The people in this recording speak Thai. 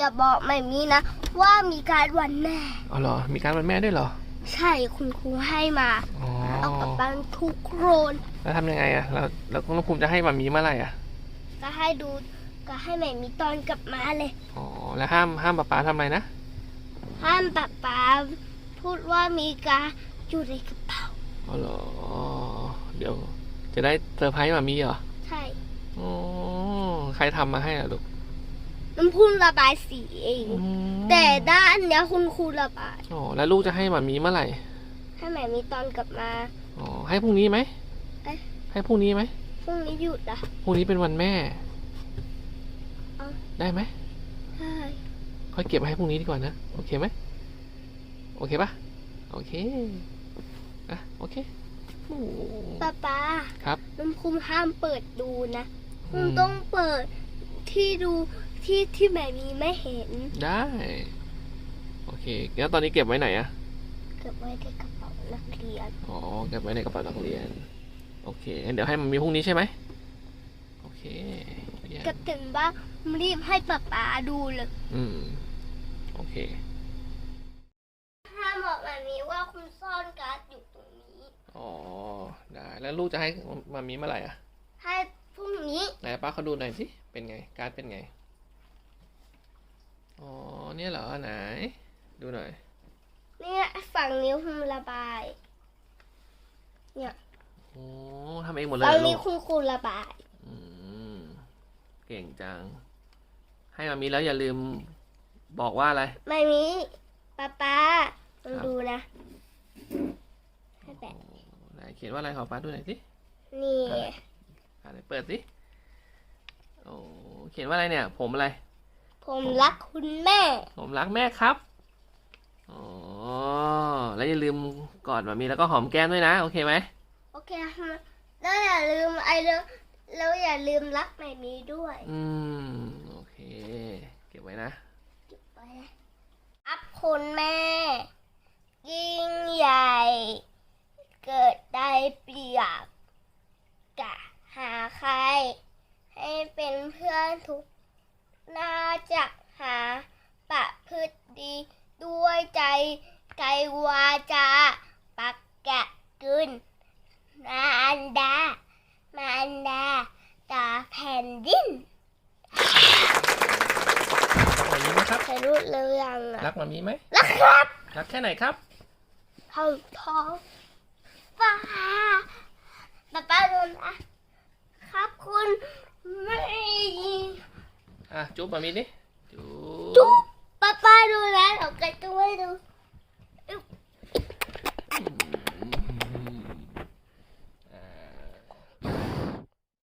อย่าบอกไม่มีนะ ว่ามีการดวันแม่ อ๋อเหรอ มีการวันแม่ด้วยเหรอ ใช่คุณครูให้มา อ๋อ เอากลับบ้านทุกโครนแล้วทำยังไงอะแล้วแล้วคุณภูมิจะให้มามีเมื่อไหร่อะก็ให้ดูก็ให้แม่มีตอนกลับมาเลย อ๋อ แล้วห้ามห้ามป๊าป๊าทำอะไรนะ ห้ามป๊าป๊าพูดว่ามีการอยู่ในกระเป๋าอ๋อเหรอ เดี๋ยว จะได้เซอร์ไพรส์มามีเหรอ ใช่ อ๋อ ใครทำมาให้ล่ะลูก น้ำพุ่งระบายสีเอง อืมแต่ด้านเนี้ยคุณครูระบาย อ๋อแล้วลูกจะให้มามีเมื่อไหร่ให้แม่มีตอนกลับมา อ๋อให้พรุ่งนี้ไหมเอ๊ะ ให้พรุ่งนี้ไหมพรุ่งนี้หยุดอะ พรุ่งนี้เป็นวันแม่ เอา ได้ไหมใช่ค่อยเก็บไว้ให้พรุ่งนี้ดีกว่านะโอเคไหมโอเคปะโอเคอะโอเคโอ้ป๊าป๊าครับน้ำพุ่งห้ามเปิดดูนะอืคุณมต้องเปิดที่ดู ที่ที่แม่มีไม่เห็น ได้ โอเคแล้วตอนนี้เก็บไว้ไหนอะเก็บไว้ในกระเป๋านักเรียน อ๋อ เก็บไว้ในกระเป๋านักเรียน โอเคงั้นเดี๋ยวให้มันมีพรุ่งนี้ใช่ไหมโอเคเยี่ยมกับถึงบ้านรีบให้ป๊าป๊าดูเลยอืม โอเค ห้ามบอกแบบนี้ว่าคุณซ่อนการ์ดอยู่ตรงนี้ อ๋อ ได้ แล้วลูกจะให้มามีเมื่อไหร่อะให้พรุ่งนี้ ไหนป้าเขาดูหน่อยสิ เป็นไง การ์ดเป็นไงอ๋อเนี่ยเหรอไหน ดูหน่อย เนี่ยฝั่งนิ้วคุณระบายโอ้ทำเองหมดเลยฝั่งเหรอลูนี้กคุณครูระบาย อืมเก่งจัง ให้มามีแล้วอย่าลืมบอกว่าอะไร ไม่มีป๊าป๊าลองครับดูนะให้แปะไหนเขียนว่าอะไรขอป้าดูหน่อยสิ นี่อ่านไหนเปิดสิ โอ้ เขียนว่าอะไรเนี่ย ผมอะไร ผมรักคุณแม่ ผมรักแม่ครับ อ๋อ แล้วอย่าลืมกอดมามีแล้วก็หอมแก้มด้วยนะ โอเคไหม โอเคฮะแล้วอย่าลืมไอ้เรื่องแล้วอย่าลืมรักแม่มีด้วย อืม โอเค เก็บไว้นะไปนะอัพคุณแม่ ยิ่งใหญ่ เกิดได้เปรียบกะหาใคร ให้เป็นเพื่อนทุกน่า จะหาปะพฤติดีด้วยใจไกลวาจาปักแกะกึนมาอันดามาอันดาตาแผ่นดินมามีไหมครับใครรู้เรื่องอะรักมามีไหมรักครับรักแค่ไหนครับเท่า Ah, yo para. Tú, papá, no, que tú.